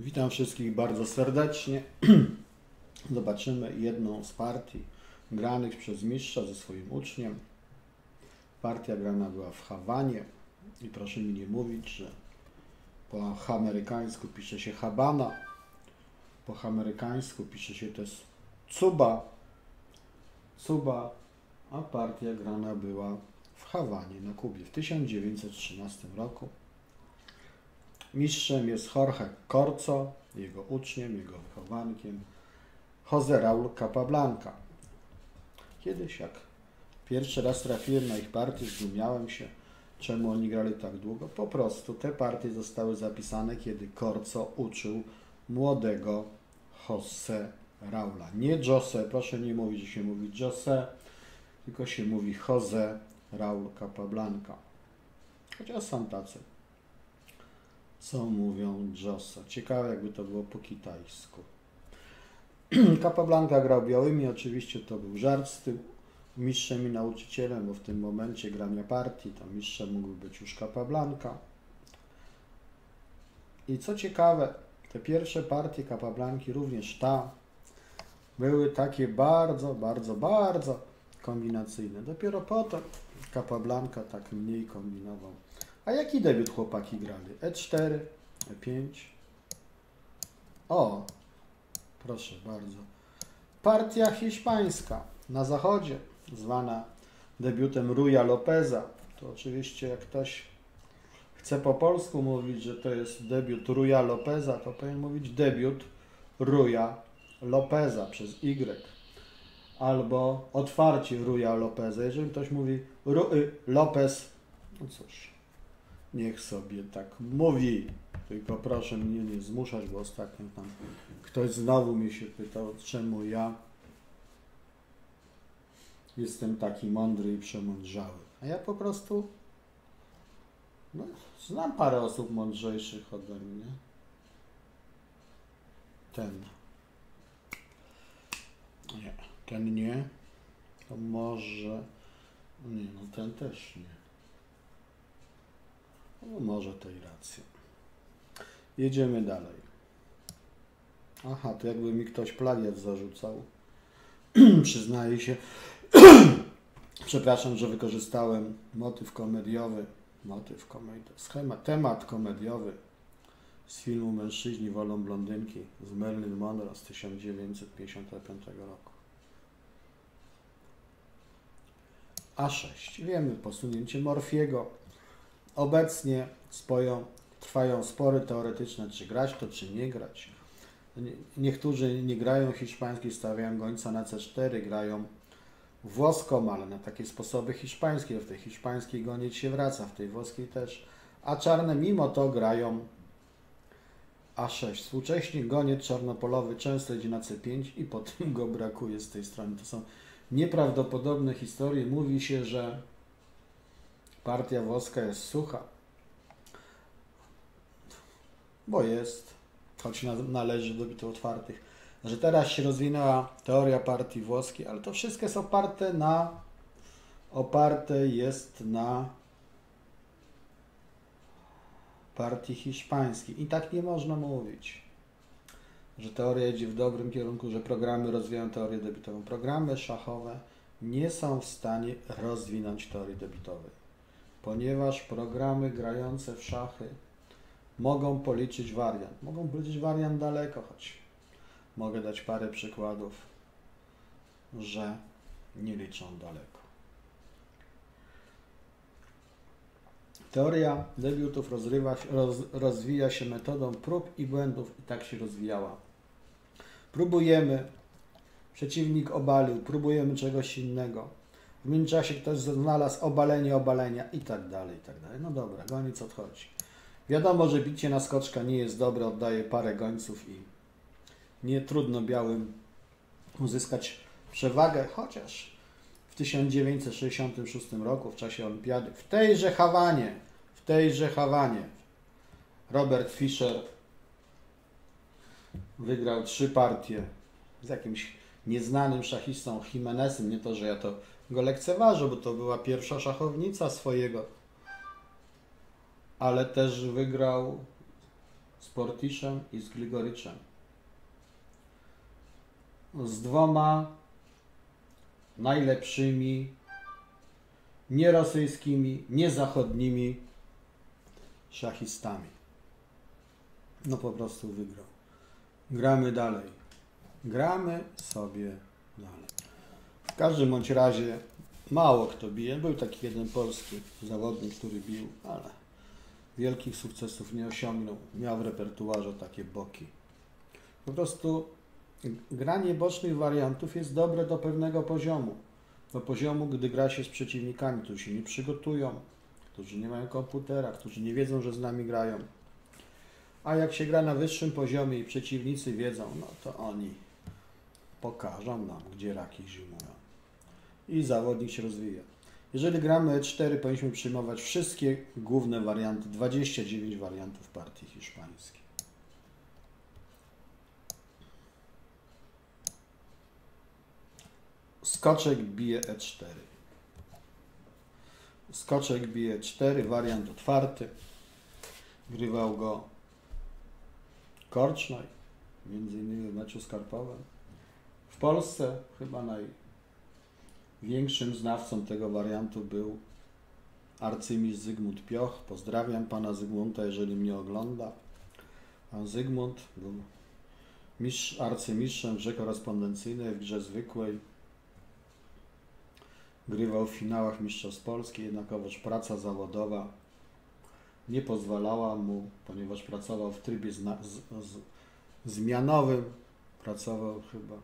Witam wszystkich bardzo serdecznie. Zobaczymy jedną z partii granych przez mistrza ze swoim uczniem. Partia grana była w Hawanie i proszę mi nie mówić, że po amerykańsku pisze się Habana, po amerykańsku pisze się też Cuba, Cuba, a partia grana była w Hawanie na Kubie w 1913 roku. Mistrzem jest Jorge Corzo, jego uczniem, jego wychowankiem, Jose Raul Capablanca. Kiedyś, jak pierwszy raz trafiłem na ich partię, zdumiałem się, czemu oni grali tak długo. Po prostu te partie zostały zapisane, kiedy Corzo uczył młodego Jose Raula. Nie Jose, proszę nie mówić, że się mówi Jose, tylko się mówi Jose Raul Capablanca. Chociaż są tacy co mówią Josa. Ciekawe, jakby to było po kitajsku. Capablanca grał białymi, oczywiście to był żart z tym mistrzem i nauczycielem, bo w tym momencie grania partii to mistrzem mógł być już Capablanca. I co ciekawe, te pierwsze partie Capablanki, również ta, były takie bardzo, bardzo, bardzo kombinacyjne. Dopiero potem Capablanca tak mniej kombinował. A jaki debiut chłopaki grali? E4, E5. O, proszę bardzo. Partia hiszpańska na zachodzie, zwana debiutem Ruja Lopeza. To oczywiście jak ktoś chce po polsku mówić, że to jest debiut Ruja Lopeza, to powinien mówić debiut Ruja Lopeza przez Y. Albo otwarcie Ruja Lopeza. Jeżeli ktoś mówi Ruy Lopez, no cóż, niech sobie tak mówi. Tylko proszę mnie nie zmuszać, bo ostatnio tam ktoś znowu mi się pytał, czemu ja jestem taki mądry i przemądrzały. A ja po prostu no, znam parę osób mądrzejszych ode mnie. Ten. Nie, ten nie. To może. Nie, no ten też nie. No może tej racji. Jedziemy dalej. Aha, to jakby mi ktoś plagiat zarzucał. Przyznaję się. Przepraszam, że wykorzystałem motyw komediowy. Motyw komediowy. Schemat, temat komediowy z filmu Mężczyźni wolą blondynki z Marilyn Monroe z 1955 roku. A6. Wiemy, posunięcie Morfiego Obecnie spoją, trwają spory teoretyczne, czy grać to, czy nie grać. Niektórzy nie grają hiszpański, stawiają gońca na C4, grają włoską, ale na takie sposoby hiszpańskie. W tej hiszpańskiej goniec się wraca, w tej włoskiej też. A czarne mimo to grają A6. Współcześnie goniec czarnopolowy często idzie na C5 i potem go brakuje z tej strony. To są nieprawdopodobne historie. Mówi się, że Partia włoska jest sucha, bo jest, choć należy do bitew otwartych, że teraz się rozwinęła teoria partii włoskiej, ale to wszystko jest oparte na, oparte jest na partii hiszpańskiej. I tak nie można mówić, że teoria idzie w dobrym kierunku, że programy rozwijają teorię debitową. Programy szachowe nie są w stanie rozwinąć teorii debitowej ponieważ programy grające w szachy mogą policzyć wariant. Mogą policzyć wariant daleko, choć mogę dać parę przykładów, że nie liczą daleko. Teoria debiutów rozrywa, roz, rozwija się metodą prób i błędów i tak się rozwijała. Próbujemy, przeciwnik obalił, próbujemy czegoś innego w międzyczasie ktoś znalazł obalenie obalenia i tak dalej, i tak dalej. No dobra, goniec odchodzi. Wiadomo, że bicie na skoczka nie jest dobre, oddaje parę gońców i nie trudno białym uzyskać przewagę, chociaż w 1966 roku, w czasie olimpiady, w tejże Hawanie, w tejże Hawanie, Robert Fischer wygrał trzy partie z jakimś nieznanym szachistą Jimenezem. Nie to, że ja to go lekceważył, bo to była pierwsza szachownica swojego. Ale też wygrał z Portiszem i z Gligoryczem. Z dwoma najlepszymi, nie rosyjskimi, nie zachodnimi szachistami. No po prostu wygrał. Gramy dalej. Gramy sobie dalej. W każdym bądź razie mało kto bije. Był taki jeden polski zawodnik, który bił, ale wielkich sukcesów nie osiągnął. Miał w repertuarze takie boki. Po prostu granie bocznych wariantów jest dobre do pewnego poziomu. Do poziomu, gdy gra się z przeciwnikami, którzy się nie przygotują, którzy nie mają komputera, którzy nie wiedzą, że z nami grają. A jak się gra na wyższym poziomie i przeciwnicy wiedzą, no to oni pokażą nam, gdzie raki zimują. I zawodnik się rozwija. Jeżeli gramy E4, powinniśmy przyjmować wszystkie główne warianty, 29 wariantów partii hiszpańskiej. Skoczek bije E4. Skoczek bije 4, wariant otwarty. Grywał go Korcznoj, między innymi w meczu skarpowym. W Polsce chyba największym znawcą tego wariantu był arcymistrz Zygmunt Pioch. Pozdrawiam pana Zygmunta, jeżeli mnie ogląda. Pan Zygmunt był mistrz, arcymistrzem w grze korespondencyjnej, w grze zwykłej. Grywał w finałach Mistrzostw Polski, jednakowoż praca zawodowa nie pozwalała mu, ponieważ pracował w trybie zmianowym, pracował chyba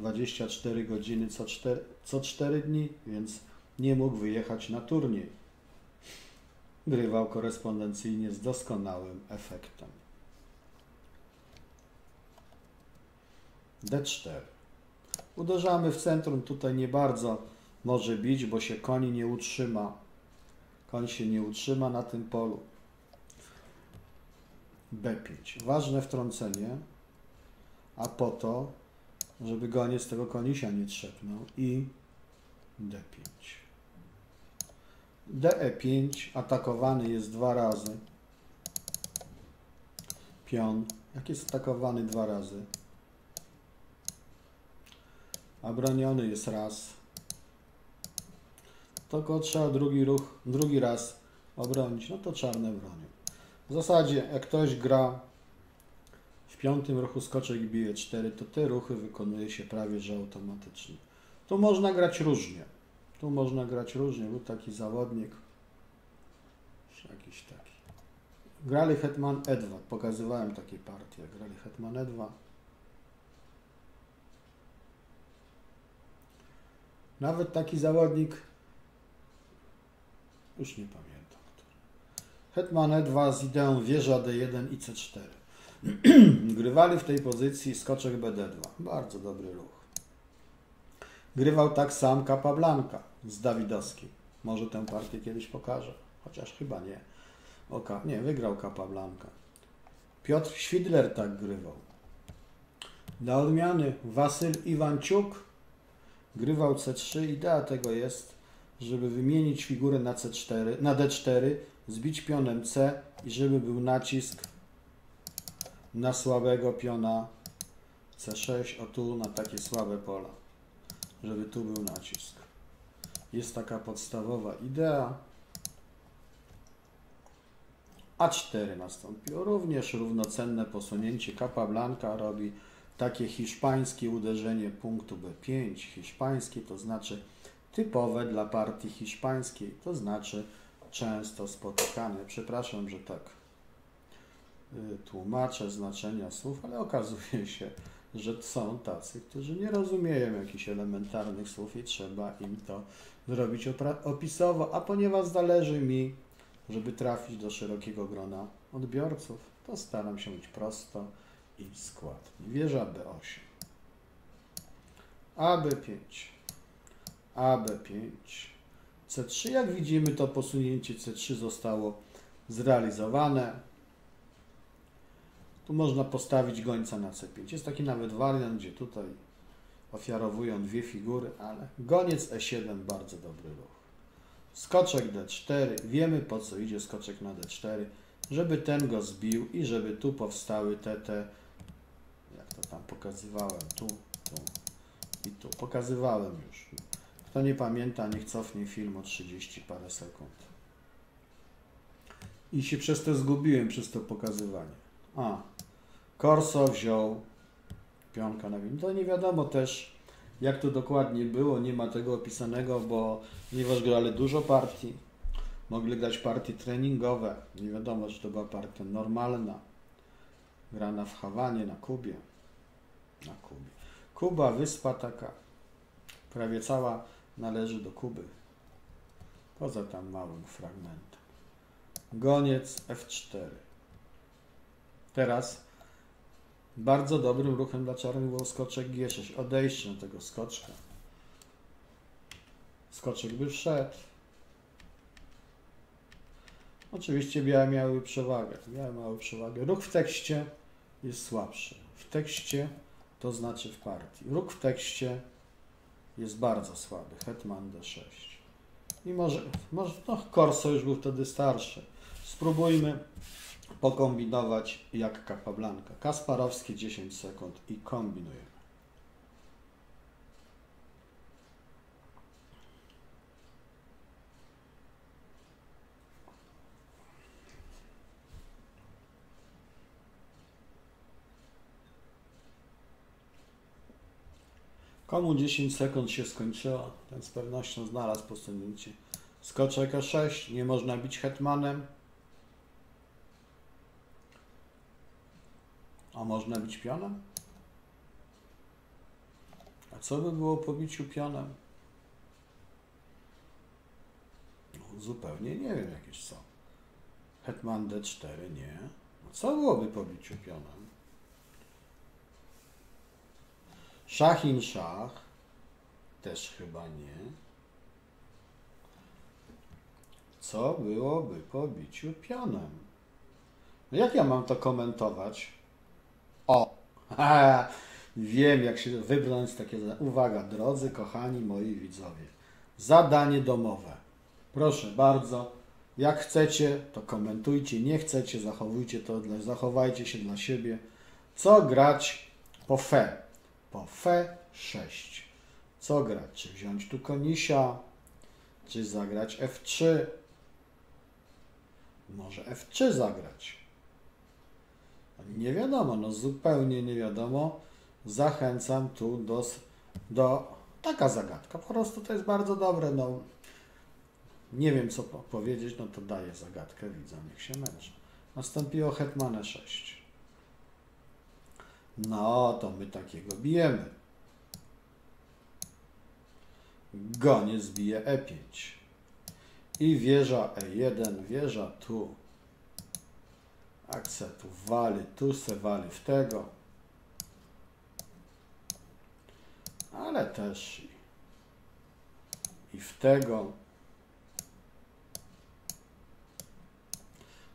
24 godziny co 4, co 4 dni, więc nie mógł wyjechać na turniej. Grywał korespondencyjnie z doskonałym efektem. D4. Uderzamy w centrum, tutaj nie bardzo może bić, bo się koni nie utrzyma. Koń się nie utrzyma na tym polu. B5. Ważne wtrącenie, a po to, żeby goniec tego konisia nie trzepnął i D5. DE5 atakowany jest dwa razy. Pion. Jak jest atakowany dwa razy? A broniony jest raz. Go trzeba drugi ruch, drugi raz obronić. No to czarne bronią. W zasadzie, jak ktoś gra piątym ruchu skoczek bije 4, to te ruchy wykonuje się prawie że automatycznie. Tu można grać różnie. Tu można grać różnie. Był taki zawodnik, jakiś taki. Grali Hetman E2. Pokazywałem takie partie. Grali Hetman E2. Nawet taki zawodnik, już nie pamiętam. Hetman E2 z ideą wieża D1 i C4. Grywali w tej pozycji skoczek BD2. Bardzo dobry ruch. Grywał tak sam Capablanca z Dawidowskim. Może tę partię kiedyś pokażę, chociaż chyba nie. Oka, nie, wygrał Capablanca. Piotr Świdler tak grywał. Dla odmiany Wasyl Iwanciuk grywał C3. Idea tego jest, żeby wymienić figurę na C4, na D4, zbić pionem C i żeby był nacisk na słabego piona C6, o tu na takie słabe pola, żeby tu był nacisk. Jest taka podstawowa idea. A4 nastąpiło. Również równocenne posunięcie. Capablanca robi takie hiszpańskie uderzenie punktu B5. Hiszpańskie to znaczy typowe dla partii hiszpańskiej, to znaczy często spotykane. Przepraszam, że tak tłumaczę znaczenia słów, ale okazuje się, że są tacy, którzy nie rozumieją jakichś elementarnych słów i trzeba im to zrobić opisowo, a ponieważ zależy mi, żeby trafić do szerokiego grona odbiorców, to staram się być prosto i składnie. Wieża B8. AB5. AB5. C3. Jak widzimy, to posunięcie C3 zostało zrealizowane. Tu można postawić gońca na C5. Jest taki nawet wariant, gdzie tutaj ofiarowują dwie figury, ale goniec E7 bardzo dobry ruch. Skoczek D4. Wiemy po co idzie skoczek na D4. żeby ten go zbił i żeby tu powstały te, te jak to tam pokazywałem, tu, tu i tu. Pokazywałem już. Kto nie pamięta, niech cofnie film o 30 parę sekund. I się przez to zgubiłem, przez to pokazywanie. A, Corso wziął pionka na win. To nie wiadomo też, jak to dokładnie było, nie ma tego opisanego, bo ponieważ grali dużo partii, mogli grać partie treningowe. Nie wiadomo, czy to była partia normalna, grana w Hawanie, na Kubie. Na Kubie. Kuba, wyspa taka, prawie cała należy do Kuby. Poza tam małym fragmentem. Goniec F4. Teraz bardzo dobrym ruchem dla czarnych był skoczek G6. Odejście na tego skoczka. Skoczek by wszedł. Oczywiście białe miały przewagę. Białe miały przewagę. Ruch w tekście jest słabszy. W tekście to znaczy w partii. Ruch w tekście jest bardzo słaby. Hetman D6. I może, może no, Corso już był wtedy starszy. Spróbujmy pokombinować jak Capablanca. Kasparowski 10 sekund i kombinujemy. Komu 10 sekund się skończyło, ten z pewnością znalazł posunięcie. Skoczek E6, nie można bić hetmanem. A można bić pionem? A co by było po biciu pionem? No, zupełnie nie wiem jakieś co. Hetman D4, nie. No, co byłoby po biciu pionem? Szachin szach. Też chyba nie. Co byłoby po biciu pionem? No jak ja mam to komentować? O! Wiem, jak się wybrnąć z takiego. Uwaga, drodzy, kochani moi widzowie. Zadanie domowe. Proszę bardzo. Jak chcecie, to komentujcie. Nie chcecie, zachowujcie to, dla, zachowajcie się dla siebie. Co grać po fe? Po F6. Co grać? Czy wziąć tu konisia? Czy zagrać F3? Może F3 zagrać? Nie wiadomo, no zupełnie nie wiadomo. Zachęcam tu do, do taka zagadka. Po prostu to jest bardzo dobre. No, nie wiem co powiedzieć, no to daję zagadkę, widzę, niech się męczy. Nastąpiło Hetman 6. No, to my takiego bijemy. Goniec bije E5. I wieża E1, wieża tu. Akcja tu wali, tu se wali w tego. Ale też i, i w tego.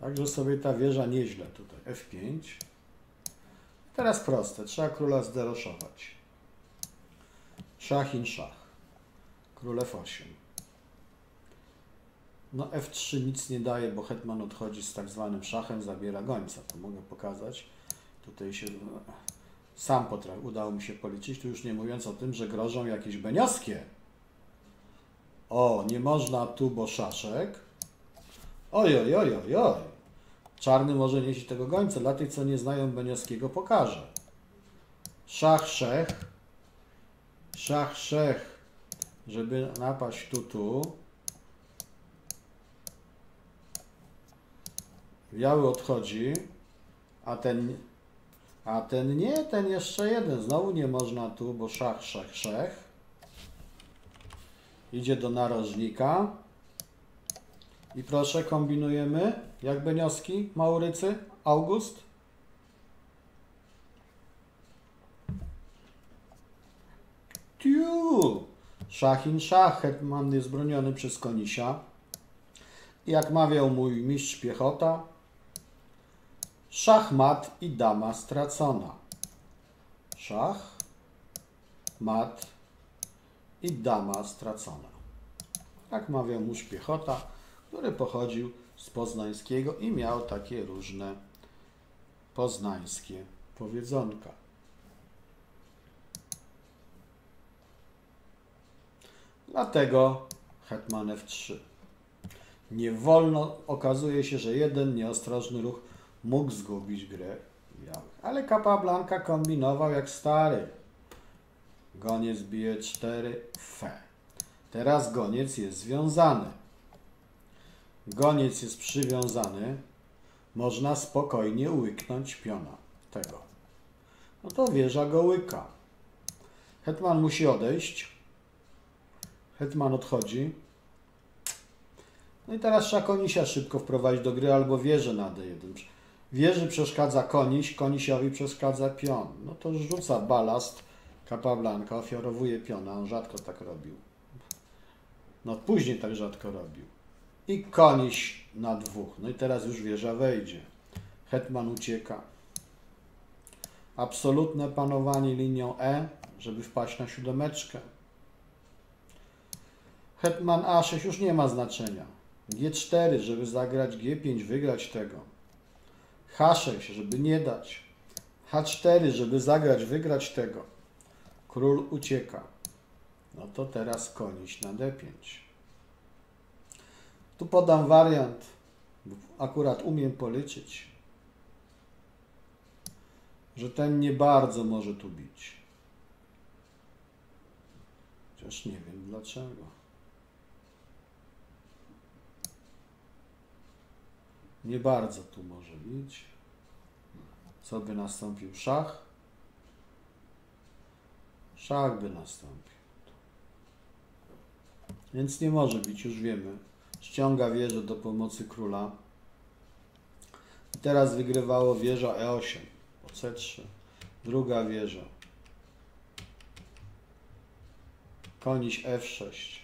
Także sobie ta wieża nieźle tutaj. F5. Teraz proste. Trzeba króla zderoszować. Szachin szach. Król F8. No F3 nic nie daje, bo hetman odchodzi z tak zwanym szachem, zabiera gońca. To mogę pokazać. Tutaj się sam potrafi, udało mi się policzyć, tu już nie mówiąc o tym, że grożą jakieś beniowskie. O, nie można tu, bo szaszek. Oj, oj, oj, oj, oj. Czarny może nieść tego gońca. Dla tych, co nie znają Beniowskiego, pokażę. Szach, szech. Szach, szech. Żeby napaść tu, tu. Biały odchodzi, a ten, a ten nie, ten jeszcze jeden. Znowu nie można tu, bo szach, szach, szech. Idzie do narożnika. I proszę, kombinujemy. Jak Benioski, Maurycy, August. Tiu! Szachin szach, hetman jest broniony przez Konisia. Jak mawiał mój mistrz piechota, szachmat i dama stracona. Szach, mat i dama stracona. Tak mawiał mórz piechota, który pochodził z poznańskiego i miał takie różne poznańskie powiedzonka. Dlatego hetman F3. Nie wolno, okazuje się, że jeden nieostrożny ruch mógł zgubić grę. Ale Capablanca kombinował jak stary. Goniec bije 4, fe. Teraz goniec jest związany. Goniec jest przywiązany. Można spokojnie łyknąć piona tego. No to wieża go łyka. Hetman musi odejść. Hetman odchodzi. No i teraz trzeba konisia szybko wprowadzić do gry albo wieżę na D1. Wieży przeszkadza koniś, konisiowi przeszkadza pion. No to rzuca balast Capablanca, ofiarowuje piona. On rzadko tak robił. No później tak rzadko robił. I koniś na dwóch. No i teraz już wieża wejdzie. Hetman ucieka. Absolutne panowanie linią E, żeby wpaść na siódemeczkę. Hetman A6 już nie ma znaczenia. G4, żeby zagrać G5, wygrać tego. H6, żeby nie dać. H4, żeby zagrać, wygrać tego. Król ucieka. No to teraz koniś na D5. Tu podam wariant. Akurat umiem policzyć. Że ten nie bardzo może tu bić. Chociaż nie wiem dlaczego. Nie bardzo tu może bić. Co by nastąpił? Szach. Szach by nastąpił. Więc nie może bić, już wiemy. Ściąga wieżę do pomocy króla. I teraz wygrywało wieża E8 po C3. Druga wieża. Koniś F6.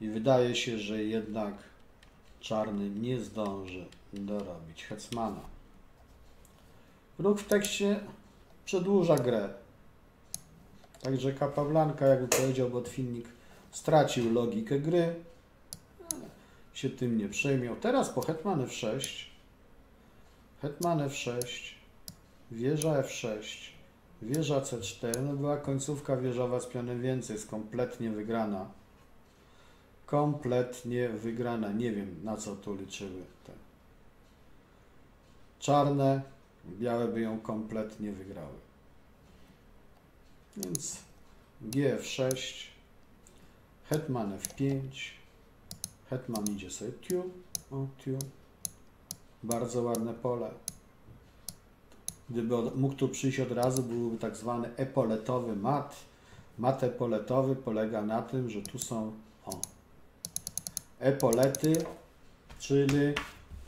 I wydaje się, że jednak czarny nie zdąży dorobić Hetmana. Ruch w tekście przedłuża grę. Także Capablanca, jakby powiedział Botwinnik, stracił logikę gry, się tym nie przejmiał. Teraz po Hetman F6, Hetman F6, wieża F6, wieża C4, no była końcówka wieżowa z pionem więcej, jest kompletnie wygrana. Kompletnie wygrana. Nie wiem, na co tu liczyły te czarne, białe by ją kompletnie wygrały. Więc GF6, Hetman F5, Hetman idzie sobie tu, o tu. Bardzo ładne pole. Gdyby mógł tu przyjść od razu, byłby tak zwany epoletowy mat. Mat epoletowy polega na tym, że tu są o, epolety, czyli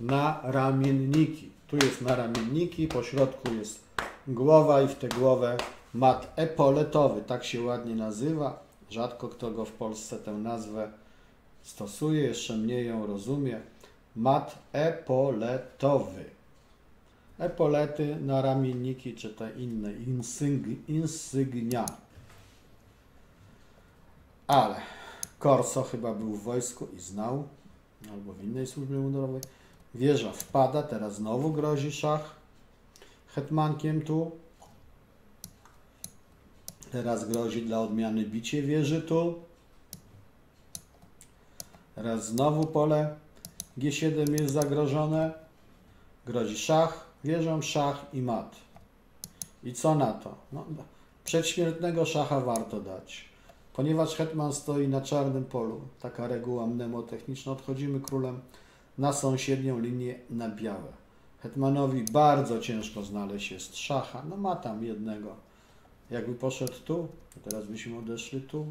na ramienniki. Tu jest na ramienniki, po środku jest głowa i w tę głowę mat epoletowy, tak się ładnie nazywa. Rzadko kto go w Polsce tę nazwę stosuje, jeszcze mniej ją rozumie. Mat epoletowy. Epolety na ramienniki czy te inne insygnia. Ale Corso chyba był w wojsku i znał, albo w innej służbie mundurowej. Wieża wpada, teraz znowu grozi szach hetmankiem tu. Teraz grozi dla odmiany bicie wieży tu. Teraz znowu pole G7 jest zagrożone. Grozi szach, wieżą, szach i mat. I co na to? No, przedśmiertnego szacha warto dać. Ponieważ hetman stoi na czarnym polu, taka reguła mnemotechniczna, odchodzimy królem na sąsiednią linię na białe. Hetmanowi bardzo ciężko znaleźć jest szacha, no ma tam jednego. Jakby poszedł tu, to teraz byśmy odeszli tu.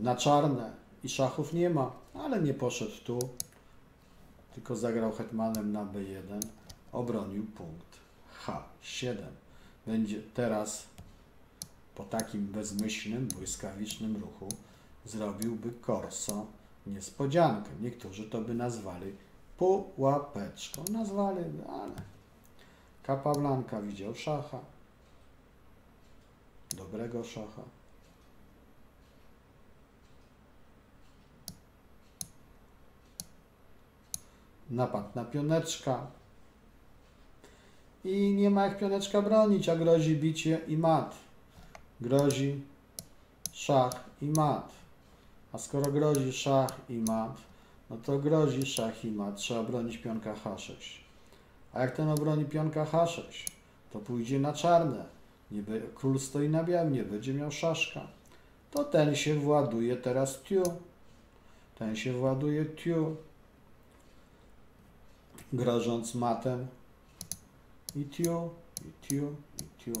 Na czarne i szachów nie ma, ale nie poszedł tu, tylko zagrał hetmanem na B1, obronił punkt H7. Będzie teraz po takim bezmyślnym, błyskawicznym ruchu zrobiłby Corso niespodziankę. Niektórzy to by nazwali pułapeczką. Nazwaliby, ale Capablanca widział szacha. Dobrego szacha. napad na pioneczka. I nie ma jak pioneczka bronić, a grozi bicie i mat. Grozi szach i mat. A skoro grozi szach i mat, no to grozi szach i mat. Trzeba bronić pionka H6. A jak ten obroni pionka H6, to pójdzie na czarne. Nie król stoi na białym, nie będzie miał szaszka. To ten się właduje teraz tiu. Ten się właduje tiu. Grożąc matem. I tiu, i tiu, i tiu.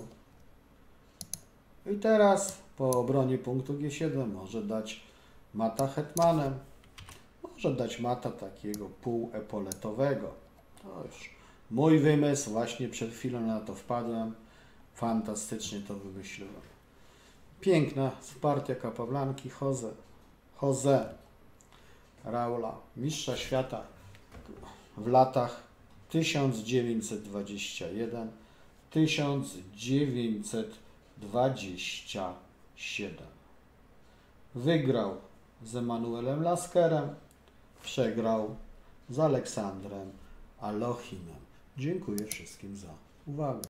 I teraz po obronie punktu G7 może dać mata hetmanem. Może dać mata takiego półepoletowego. To już mój wymysł, właśnie przed chwilą na to wpadłem. Fantastycznie to wymyśliłem. Piękna partia Kapawlanki Jose. Jose Raula, mistrza świata w latach 1921 1927. Wygrał z Emanuelem Laskerem, przegrał z Aleksandrem Alochinem. Dziękuję wszystkim za uwagę.